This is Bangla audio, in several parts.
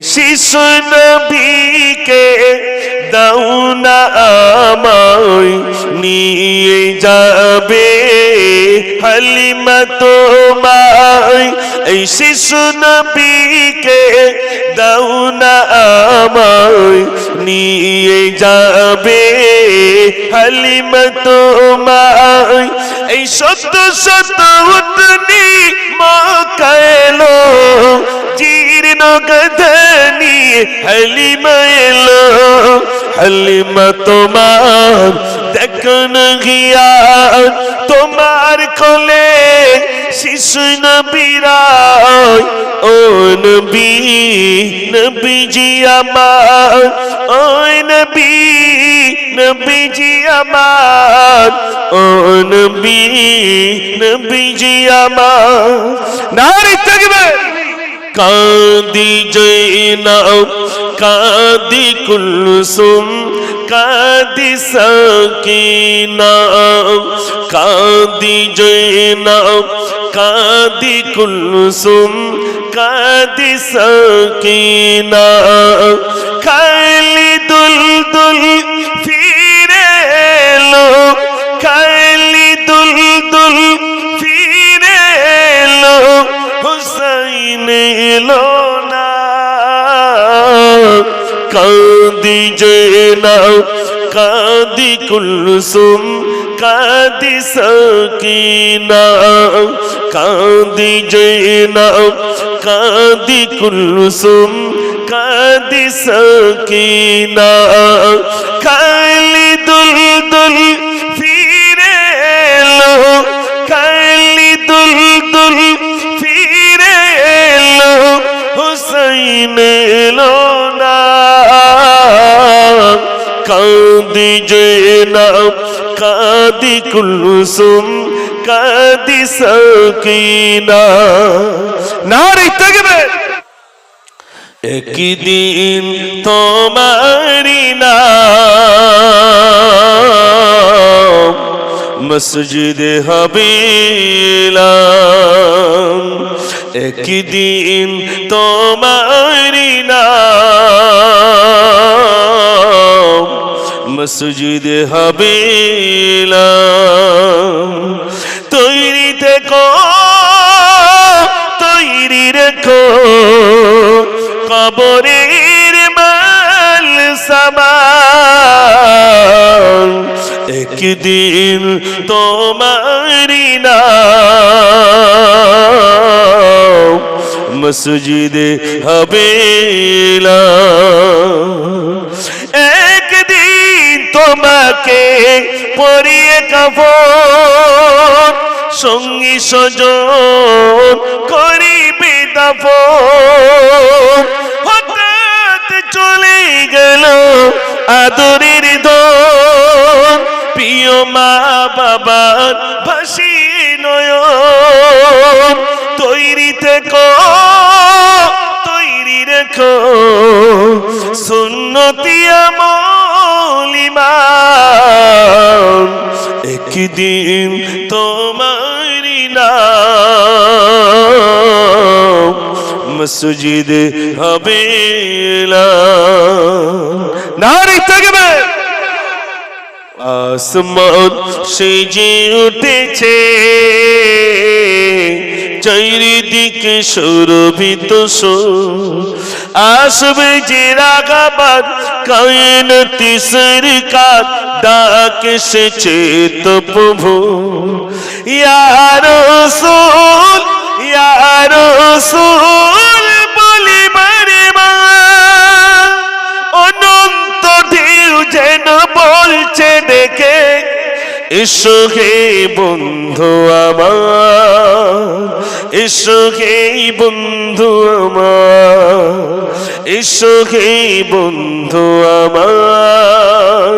শিশু নবীকে দাও না আমায়, নিয়ে যাবে হালিমা তোমায়। এই শিশু নবীকে দাও না আমায়, নিয়ে যাবে হালিমা তোমায়। এই সত্য সত্য উঠনি মকালো জীর্ণ গধনি হালিমা এলো হালিমা তোমার দেখন গিয়া তোমার কোলে শিশু নবীরায় ও নবী নবীজি আমার ও নবী নবীজি আমার ও নবী নবীজি আমার নারী থাকবে কাদি জৈনব কাঁদি কুলসুম কাঁদি সকিনা কাঁদি জৈনব কাঁদি কুলসুম কাদি সকিনা কাদি জেনা কাদি কুলসুম, কাদি সকিনা, কাদি জেনা কাদি কুলসুম, কাদি সকিনা খালি দুল দুল ফিরে লো খালি দুল দুল ফিরে এলো, হুসাইন এলো না। জেনাব কাদি কুলসুম কাদি সকিনা নারী থাকবে একদিন তোমারি নাম মসজিদ হবিলাম একদিন তোমারি মসজিদ হবিলাম তৈরি থেকো তৈরি রেখো। কবরের মাল সামান। একদিন তোমারি নাম মসজিদে হবেলা। তোমাকে পরিয়ে কাপড় সঙ্গী সজন করিবে দাফন হঠাৎ চলে গেল আদরের দন প্রিয় মা বাবার ভাসি নয়ন তৈরি থেকো একদিন তোমারি নাম মসজিদ হবে নারী থাকবে। আসমান সেজে উঠেছে। চারিদিকে সুরভিত আসবে যে রাগাবাদ, কায়ন তিসর কাত ডাক এসেছে তো প্রভু। ইয়ার সোল ইয়ার সোল বলি বারে মা। অনন্ত ঢেউ যেন বলছে ডেকে এসো হে বন্ধু আমার। এসো বন্ধু আমার এসো বন্ধু আমার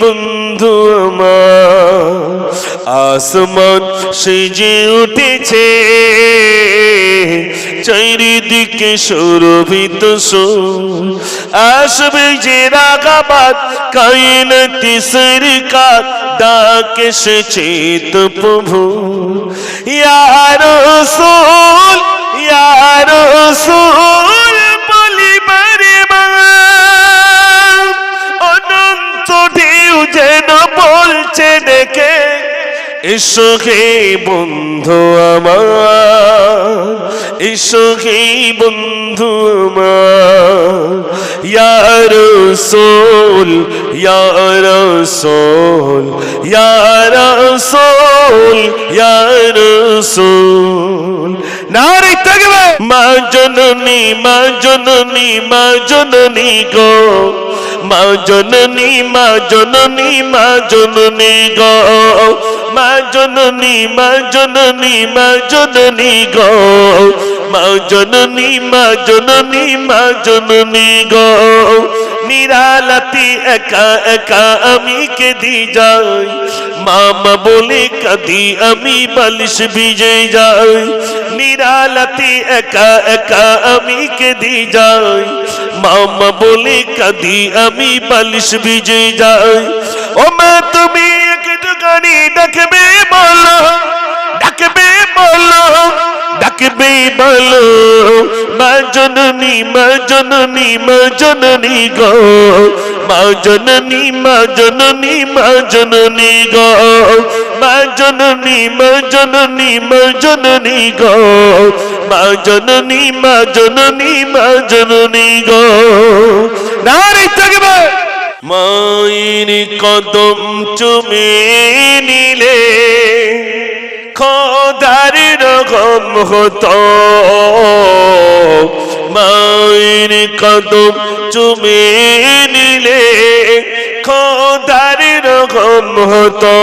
বন্ধু আমার। আসমান সেজে উঠেছে, চারিদিকে সুরভিত সুর। আসবে যে রাগাবাদ কাইন তিসর কাত ডাক এসেছে তো প্রভু। ইয়ার সুল ইয়ার সুল বলিবারে অনন্ত ঢেউ যেন বলছে ডেকে এসো হে বন্ধু আমার। এসো হে বন্ধু আমার ইয়ার সোল ইয়ার সোল ইয়ার সোল ইয়ার সোল। নারী থাকবে। মা জননী মা জননী মা জননী গো। মা জননী মা জননী মা জননী গো। মা জননী মা জননী মা জননী গো। মা জননী মা জননী মা জননী গো। নিরালাতি একা একা আমি কেঁদি যাই। মামা বলে কাঁদি আমি বালিশ ভিজে যাই। নিরালাতি একা একা আমি কেঁদি যাই। মামা বলে কাঁদি আমি বালিশ ভিজে যাই। ও মা, তুমি একটুখানি ডাকবে বলো ডাকবে বলো ডাকবে বলো, মা জননী মা জননী মা জননী গো, মা জননী মা জননী মা জননী গো, মা জননী মা জননী মা জননী গো, মা জননী মা জননী মা জননী গো। নারী থাকবে। মায়ের কদম চুমে নিলে খোদার রকম হতো। মায়ের কদম চুমে নিলে খোদার রকম হতো।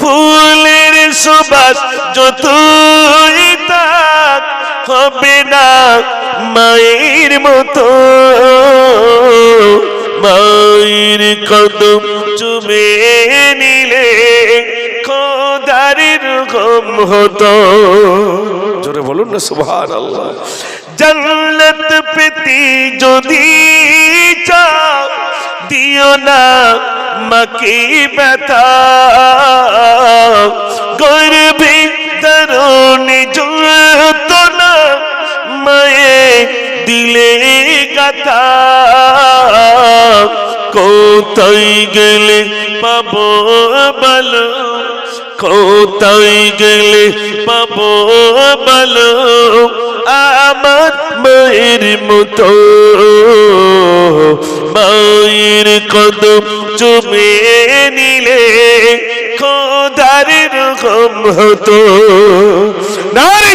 ফুলের সুবাস তাক হবে না মায়ের মতো। মায়ের কদম চুমে নিলে খোদারির গম হতো। জোরে বলুন না সুবহান আল্লাহ জান্নাত পেতে যদি চাও, দিও না মাকে ব্যথা। গর্বে তরুণী যত কোথায় গেলে পাবো বলো কোথায় গেলে পাবো বলো আমার মায়ের মতো, মায়ের কদম চুমে নিলে খোদার রকম হতো। নারী